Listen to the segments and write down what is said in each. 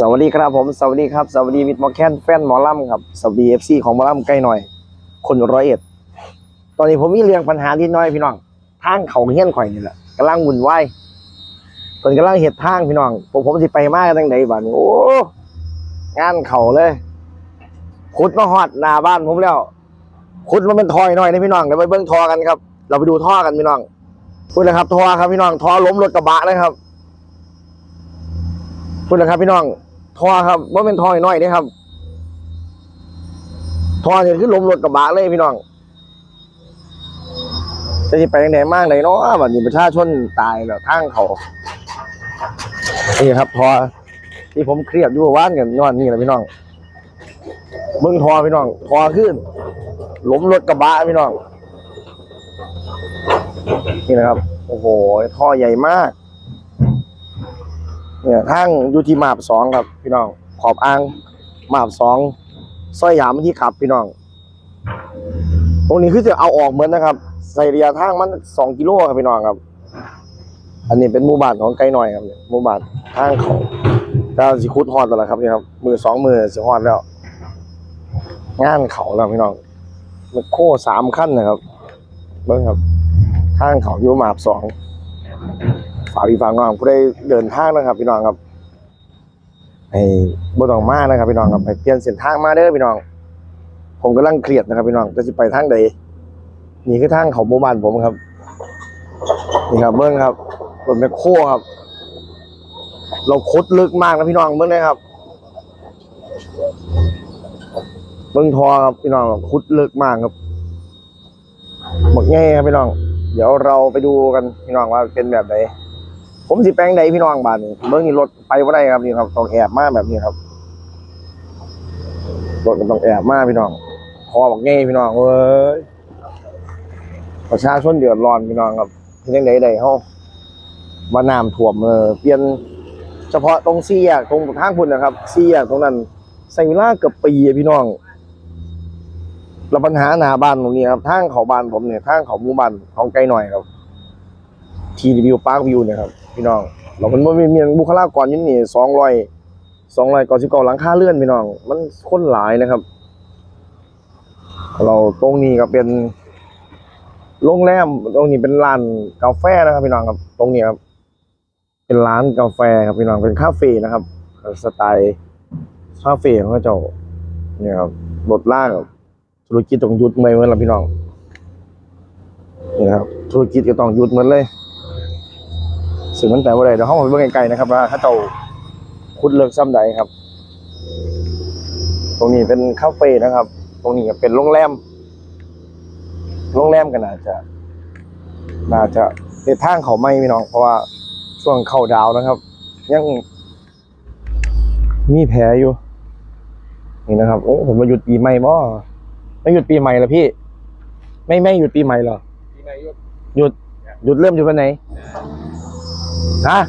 สวัสดีครับผมสวัสดีครับสวัสดีมิตรหมอแคนแฟนหมอลำครับสวัสดีเอฟซีของหมอลำใกล้หน่อย คนร้อยเอ็ด ตอนนี้ผมมีเรื่องปัญหาที่น้อยพี่น้องทางเขาเฮี้ยนข่อยนี่แหละกำลังวุ่นวายตนกำลังเห็ดทางพี่น้องผมผมสิไปมากตั้งไหนบ้านโอ้งานเขาเลยขุดมาหอดหน้าบ้านผมแล้วขุดมาเป็นทอยหน่อยนะพี่น้องเดี๋ยวไปเบิ้งทอกันครับ เราไปดูท่อกันพี่น้องพูดเลยครับท่อครับพี่น้องท่อล้มรถกระบะนะครับ พูดเลยครับ พี่น้องทอครับว่าเป็นทอยน้อยนี่ครับทอเนี่ยคือลมรถกระบะเลยพี่น้องจะไปยังไหนมากไหนเนาะบัดนี้ประชาชนตายแล้วทางเขานี่ครับทอที่ผมเครียดอยู่ว่านกันย้อนนี่แหละพี่น้องเบิ้งทอพี่น้องทอขึ้นล้มรถกระบะพี่น้อง นี่นะครับ โอ้โหท่อใหญ่มาก เนี่ยทางอยู่ที่มาบสองครับ พี่น้อง ขอบอ่างมาบสองสร้อยหยามที่ขับพี่น้อง ตรงนี้คือจะเอาออกเหมือนนะครับ ใส่ระยะทางมันสองกิโลครับพี่น้องครับ อันนี้เป็นหมู่บ้านของไกลหน่อยครับหมู่บ้านทางเขาดาวสิคุดฮอดแล้วครับนี่ครับ มือสองมือสิฮอดแล้ว งานเขาแล้วพี่น้องมันโค้สามขั้นนะครับเบิ้งครับ ทางเขาอยู่มาบสอง ฝากพี่ฝากน้องผู้ได้เดินทางนะครับ พี่น้องครับให้บ่ต้องมานะครับ พี่น้องครับให้เปลี่ยนเส้นทางมาเด้อพี่น้อง ผมกำลังเครียดนะครับ พี่น้องจะสิไปทางใดนี่คือทางเขาหมู่บ้านผมครับ นี่ครับเบิ้งครับรถแมคโครครับ เราคดลึกมากนะพี่น้องเบิ้งนะครับเบิ้งทอครับพี่น้องคุดลึกมากครับหมดแง่ครับพี่น้อง เดี๋ยวเราไปดูกันพี่น้องว่าเป็นแบบไหน ผมสิแปลงใดพี่น้องบ้านนี้เบิ่งนี่รถไปบ่าได้ครับนี่ครับต้องแอบมาแบบนี้ครับรถก็ต้องแอบมาพี่น้องคอบอกง่ายพี่น้องเว้ยประชาชนเดือดร้อนพี่น้องครับเฮ็ดจังได๋ได้เฮาว่าน้ำท่วมเออเปลี่ยนเฉพาะตรงสี่แยกตรงทางพุ่นนะครับสี่แยกตรงนั้นใช้เวลาเกือบปีพี่น้องแล้วปัญหาหน้าบ้านตรงนี้ครับทางเขาบ้านผมเนี่ยทางเขาหมู่บ้านของไกลหน่อยครับทีวิวปาร์ควิวเนี่ยครับ พี่น้องเรามันบ่มีเมียนบุคลากรอยินนี่สองร้อยสองร้อยก่อสิบเก้าหลังคาเลื่อนพี่น้อง มันคนหลายนะครับ เราตรงนี้ก็เป็นโรงแรมตรงนี้เป็นร้านกาแฟนะครับพี่น้องครับตรงนี้ครับ เป็นร้านกาแฟครับพี่น้องเป็นคาเฟ่นะครับสไตล์คาเฟ่ของเขาเจ้าเนี่ยครับรถล่างธุรกิจต้องหยุดเมื่อเหมือนละพี่น้องนี่ครับธุรกิจก็ต้องหยุดเหมือนเลย สิ่งมันแต่ว่าใดเดี๋ยวห้องไปเบิ่งไกลๆนะครับว่าถ้าเจ้าคุดเลิกซ้ำใดครับ ตรงนี้เป็นคาเฟ่นะครับ ตรงนี้ก็เป็นโรงแรมโรงแรมก็น่าจะ น่าจะเป็นทางเขาไม่พี่น้อง เพราะว่าช่วงเข้าดาวนะครับ ยังมีแผลอยู่ นี่นะครับโอ้ผมมาหยุดปีใหม่บ่ไม่หยุดปีใหม่เหรอพี่ ไม่ไม่หยุดปีใหม่หรอปีใหม่ยุดหยุดหยุดเริ่มอยู่วันไหน ฮะ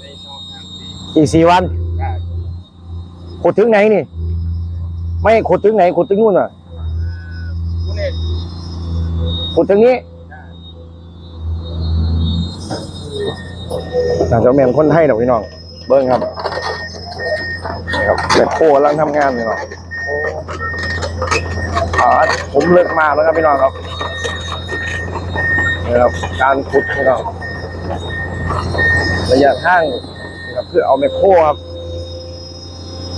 ในช่องทางดีอีกสี่วันได้ขุดถึงไหนนี่ ไม่ขุดถึงไหนขุดถึงนู่นอะคุณเอกขุดถึงนี้น่าจะแม่นคนไทยดอกพี่น้อง เบิ้งครับนี่ครับแม่โคกำลังทำงานพี่น้องอ่าผมเลิกมาแล้วครับพี่น้องครับนี่ครับการขุดพี่น้อง ระยะทางนะครับเพื่อเอาไมโครครับ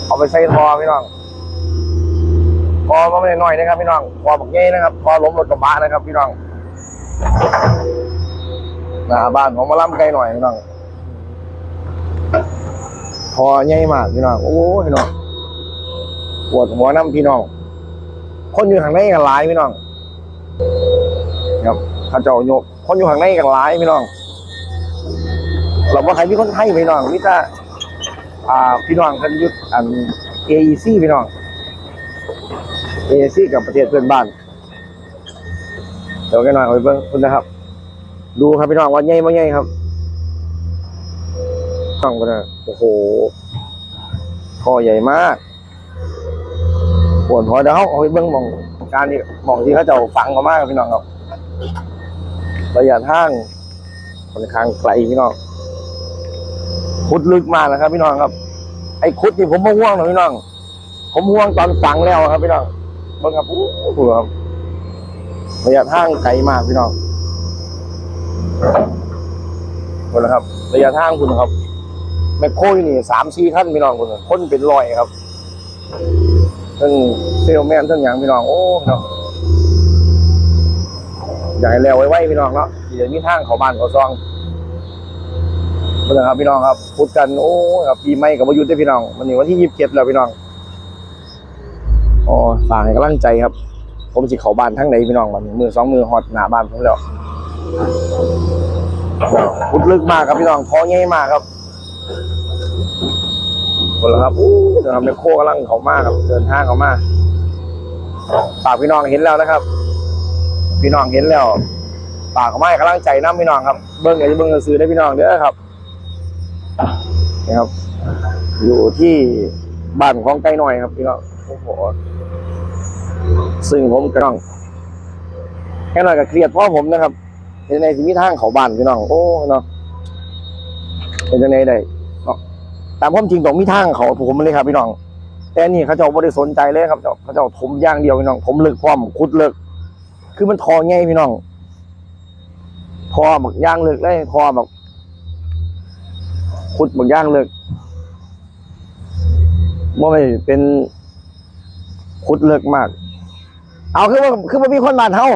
เอาไปใส่ทอพี่น้องทอมาไม่ได้น้อยนะครับพี่น้องทอบักเง่นะครับทอล้มรถกระบะนะครับ พี่น้องหน้าบ้านของมาล่ำไกลหน่อยพี่น้องทอใหญ่มากพี่น้องโอ้พี่น้องปวดหัวน้ำพี่น้องคนอยู่ข้างในกันหลายพี่น้องครับข้าเจ้าโยกคนอยู่ข้างในกันหลายพี่น้อง เราว่าใครมีคนไทยพี่น้องมิตรอ่าพี่น้องกันยุทธอัน AEC พี่น้อง AEC กับประเทศเพื่อนบ้านเดี๋ยวกันหน่อยเอาไปเบิ่งคุณนะครับ ดูครับพี่น้องว่าใหญ่บ่ใหญ่ครับต้องกันนะโอ้โหข้อใหญ่มากปวดหัวเดี๋ยวเขาเอาไปเบิ่งมองการที่มองที่เขาจะฝังเขามากครับพี่น้องครับระยะทางค่อนข้างไกลพี่น้อง ขุดลึกมากนะครับ พี่น้องครับ ไอ้คุดนี่ผมไม่ห่วงหรอกพี่น้อง ผมห่วงตอนฝังแล้วครับพี่น้องเบิ่งครับโอ้โหครับระยะทางไกลมากพี่น้องหมดแล้วครับระยะทางคุณครับแมคโครอยู่นี่สามสี่ขั้นพี่น้องคุณคนเป็นรอยครับทั้งเซลแมนทั้งอย่างพี่น้องโอ้เนาะอยากให้แล้วไว้ๆพี่น้องเนาะเดี๋ยวมีทางเขาบ้านเขาซอง นี่นะครับพี่น้องครับพูดกันโอ้ครับปีใหม่กับวายุทธ์ด้พี่น้องวันนี้วันที่ยี่สิบเจ็ดแล้วพี่น้องอ๋อฝากให้กำลังใจครับ ผมสิเขาบ้านทั้งไหนพี่น้องวันนี้มือสองมือหอดหนาบ้านผมแล้วพุดลึกมากครับพี่น้องท้อใหญ่มากครับคนละครับอู้นะครับในโคกำลังเขามากครับ เดินทางเขามากฝากพี่น้องเห็นแล้วนะครับ พี่น้องเห็นแล้วฝากเขามาให้กำลังใจน้ำพี่น้องครับ เบิ้งอย่าจะเบิ้งซื้อได้พี่น้องเด้อครับ ครับ อยู่ที่บ้านของไก่หน่อยครับพี่น้องโอ้โหซึ่งผมก็ต้องแค่หน่อยก็เครียดเพราะผมนะครับในในที่มีทางเขาบ้านพี่น้องโอ้เนาะเป็นจังไงได้ตามความจริงต้องมีทางเขาผมเลยครับพี่น้อง แต่นี่เขาเจ้าไม่ได้สนใจเลยครับเขาเจ้าถมย่างเดียวพี่น้องถมเลึกพร้อมขุดเลึกคือมันทอไงพี่น้องทอแบักย่างเลึกเลยทอแบบ ขุดบักย่างลึกว่าไม่เป็นขุดลึกมาก เอาคือว่าคือว่ามีคนบานเฮา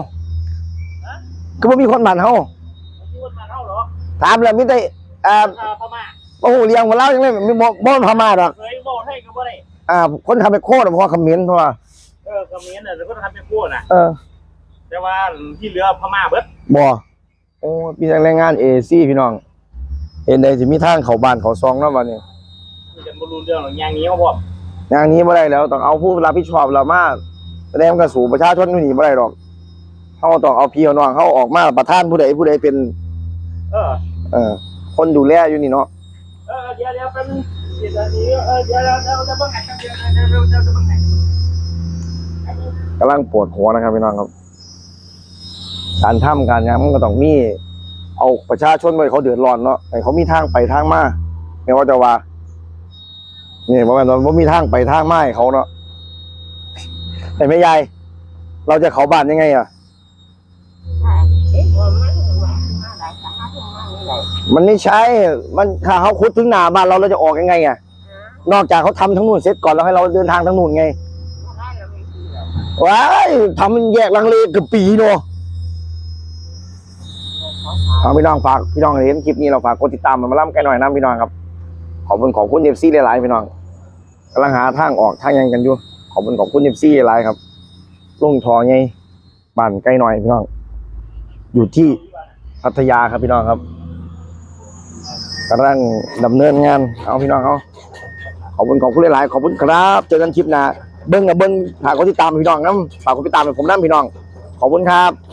คือว่ามีคนบานเฮาที่วันมาเท่าเหรอถามแล้วมิได้อ่าอ่าพม่าโอ้โหเลี้ยงมาเล่ายังไงมีบ่บ่พม่าดอกเคยบอกให้ก็บ่ได้อ่า คนทำไปโคตรเพราะว่าคอมเมนต์เพราะว่าเออคอมเมนต์น่ะแล้วก็ทำเป็นพูดน่ะเออ แต่ว่าที่เหลือพม่าเบิดบ่โอ้พี่แรงงานเอซี่พี่น้อง เห็นได้สิมีทางเขาบ้านเขาซองเนาะบัดนี้มีแต่บ่รู้เรื่องหรอกอย่างนี้เขาบอกอย่างนี้บ่ได้แล้วต้องเอาผู้รับผิดชอบเรามาแสดงกับสู่ประชาชนนี่บ่ได้ดอกเฮาต้องเอาพี่เอาน้องเฮาออกมาประธานผู้ใดผู้ใดเป็น เออ เอ่อคนดูแลอยู่นี่เนาะเออเดี๋ยวเดี๋ยวเป็นสิบนาทีเออเดี๋ยวเดี๋ยวเดี๋ยวจะเบิ่งไหนเดี๋ยวเดี๋ยวเดี๋ยวเดี๋ยวจะเบิ่งไหนกำลังปวดหัวนะครับพี่น้องครับ การทำการหยังมันก็ต้องมี เอาประชาชนไว้เขาเดือดร้อนเนาะให้เขามีทางไปทางมาไม่ว่าจะว่านี่บ่แม่นว่ามีทางไปทางมาให้เขาเนาะแต่ไม่ยายเราจะเขาบ้านยังไงอะมันไม่ใช่มันถ้าเขาขุดถึงหนาบ้านเราเราจะออกยังไงอะนอกจากเขาทำทั้งนู่นเสร็จก่อนแล้วให้เราเดินทางทั้งนู่นไงว้ายทำมันแยกลังเลเกับปีเนาะ ฝาพี่น้องฝากพี่น้องเห็นคลิปนี้เราฝากกดติดตามมันมาล่ำกันหน่อยนะพี่น้องครับ ขอบคุณขอบคุณเอฟซีหลายๆพี่น้องกำลังหาทางออกทางยังกันอยู่ ขอบคุณขอบคุณเอฟซีหลายครับลุงทอไงบ้านใกล้หน่อยพี่น้อง อยู่ที่พัทยาครับพี่น้องครับกำลังดำเนินงาน เอาพี่น้องเอาขอบคุณขอบคุณหลายๆขอบคุณครับเจอกันคลิปหน้าเบิ้งกับเบิ้งฝากกดติดตามพี่น้องน้ำฝากกดติดตามผมน้ำพี่น้อง ขอบคุณครับ